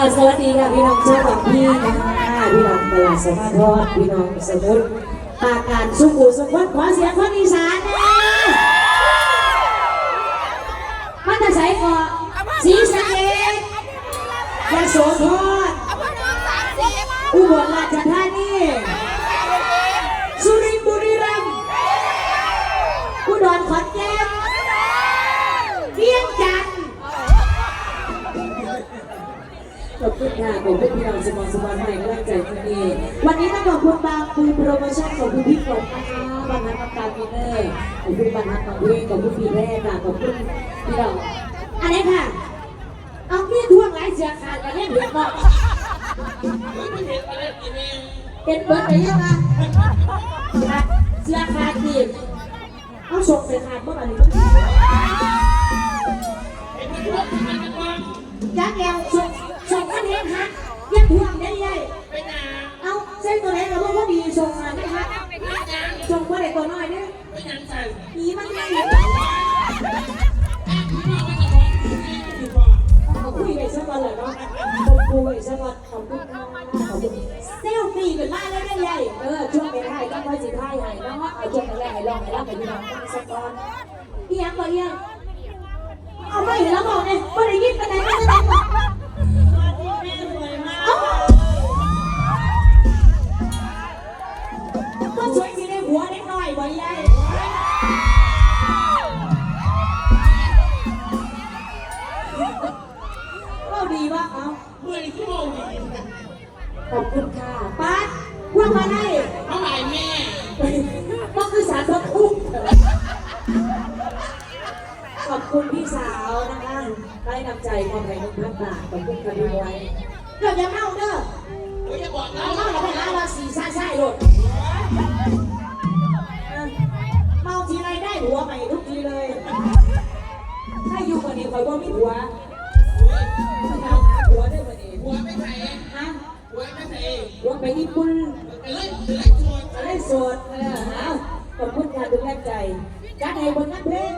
ก็สวัสดีค่ะพี่น้องชาวบางพี่นะคะพี่น้องตลาดสมาทอดพี่น้องสมุทรปราการสุขุมสุขวัฒน์ขอเสียงคนอีสานนะ ขอบคุณค่ะขอบคุณพี่น้องสมองสมองใหม่กำลังใจที่นี่วันนี้ต้องขอบคุณบางปูโปรโมชั่นของคุณพี่กบนะคะบางนักการมินเนอร์ขอบคุณบางนักของพี่ขอบคุณพี่แรกค่ะขอบคุณพี่น้องอันนี้ค่ะ เอาพี่ทวงหลายเสียขาดกันเนี่ยเดือดร้อนเป็นเบิร์ดไปยังไงเสียขาดดีเอาส่งไปขาดเมื่อไหร่ยักษ์แอวส่งส่งกันเห็นหัก ยังทวงได้ยัยเอาเส้นตัวเล็กกับพวกดีส่งมาได้หักส่งเมื่อไหร่ตัวน้อยเนี่ยมีมันไงเอาคุยไปสักวันเหรอเนาะคุยไปสักวันขอบคุณค่ะขอบคุณเซลฟี่เป็นมาแล้วได้ยัยเออช่วงไปถ่ายต้องคอยสิถ่ายให้เนาะเอาช่วงแรกให้ลองให้ลองไปดูน้องสักก่อนเอียงก็เอียงเอาไปแล้วบอกเนี่ยไม่ได้ยินไปไหนไม่ได้ ป้าว่ามาได้ก็คือสารพัดคุ้มขอบคุณพี่สาวนะคะได้นำใจความแรงของพักบาทขอบคุณค่ะพี่บอยเดี๋ยวอย่าเมาเด้อเอาเมาเราไปหาเราสีซ่าซ่าหลด หัวไปญี่ปุ่นจะได้สดเออเอาขอบคุณค่ะทุกแรงใจการให้บนนักเพลง